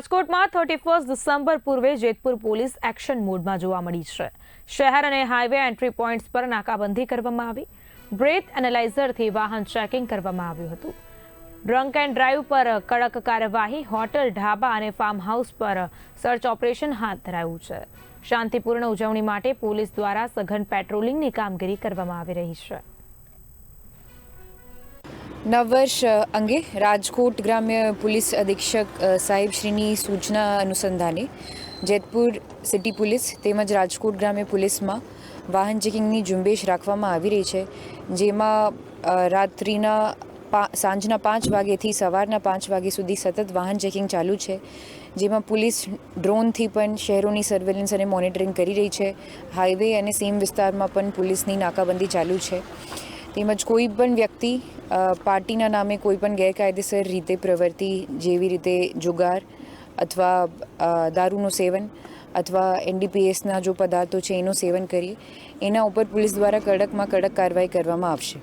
રાજકોટમાં thirty first December પૂર્વે Jetpur police action મોડમાં જોવા મળી છે. શહેર અને હાઈવે એન્ટ્રી પોઈન્ટ્સ પર નાકાબંધી કરવામાં આવી. બ્રેથ એનાલાઇઝરથી વાહન ચેકિંગ કરવામાં આવ્યું હતું. ડ્રંક એન્ડ ડ્રાઈવ પર કડક કાર્યવાહી, હોટલ, ઢાબા અને ફાર્મ હાઉસ પર સર્ચ ઓપરેશન હાથ ધરાયું છે. શાંતિપૂર્ણ ઉજવણી માટે પોલીસ દ્વારા સઘન પેટ્રોલિંગની કામગીરી કરવામાં આવી રહી છે. નવવર્ષ અંગે રાજકોટ ગ્રામ્ય પોલીસ અધિક્ષક સાહેબશ્રીની સૂચના અનુસંધાને જેતપુર સિટી પોલીસ તેમજ રાજકોટ ગ્રામ્ય પોલીસમાં વાહન ચેકિંગની ઝુંબેશ રાખવામાં આવી રહી છે, જેમાં રાત્રિના સાંજના પાંચ વાગ્યેથી સવારના પાંચ વાગ્યા સુધી સતત વાહન ચેકિંગ ચાલુ છે, જેમાં પોલીસ ડ્રોનથી પણ શહેરોની સર્વેલન્સ અને મોનિટરિંગ કરી રહી છે, હાઈવે અને સીમ વિસ્તારમાં પણ પોલીસની નાકાબંધી ચાલુ છે. તેમજ કોઈ પણ વ્યક્તિ પાર્ટીના નામે કોઈ પણ ગેરકાયદેસર રીતે પ્રવૃત્તિ જેવી રીતે જુગાર અથવા દારૂનું સેવન અથવા એનડીપીએસના જો પદાર્થો છે એનું સેવન કરી, એના ઉપર પોલીસ દ્વારા કડકમાં કડક કાર્યવાહી કરવામાં આવશે.